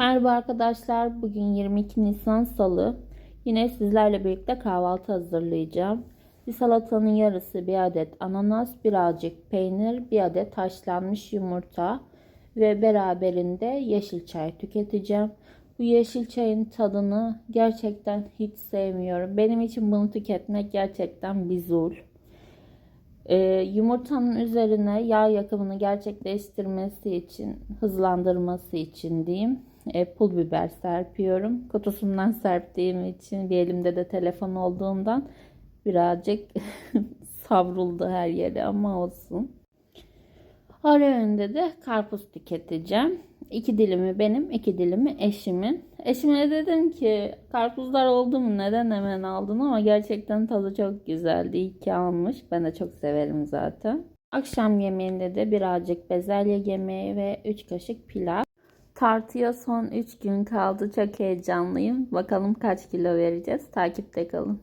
Merhaba arkadaşlar. Bugün 22 Nisan Salı. Yine sizlerle birlikte kahvaltı hazırlayacağım. Bir salatanın yarısı bir adet ananas, birazcık peynir, bir adet haşlanmış yumurta ve beraberinde yeşil çay tüketeceğim. Bu yeşil çayın tadını gerçekten hiç sevmiyorum. Benim için bunu tüketmek gerçekten bir zul. Ee, yumurtanın üzerine yağ yakımını gerçekleştirmesi için, hızlandırması için diyeyim, e, pul biber serpiyorum. Kutusundan serptiğim için bir elimde de telefon olduğundan birazcık savruldu her yere ama olsun. Ara öğünde de karpuz tüketeceğim. İki dilimi benim, iki dilimi eşimin. Eşime dedim ki karpuzlar oldu mu neden hemen aldın ama gerçekten tadı çok güzeldi. İyi ki almış. Ben de çok severim zaten. Akşam yemeğinde de birazcık bezelye yemeği ve 3 kaşık pilav. Tartıya son 3 gün kaldı. Çok heyecanlıyım. Bakalım kaç kilo vereceğiz. Takipte kalın.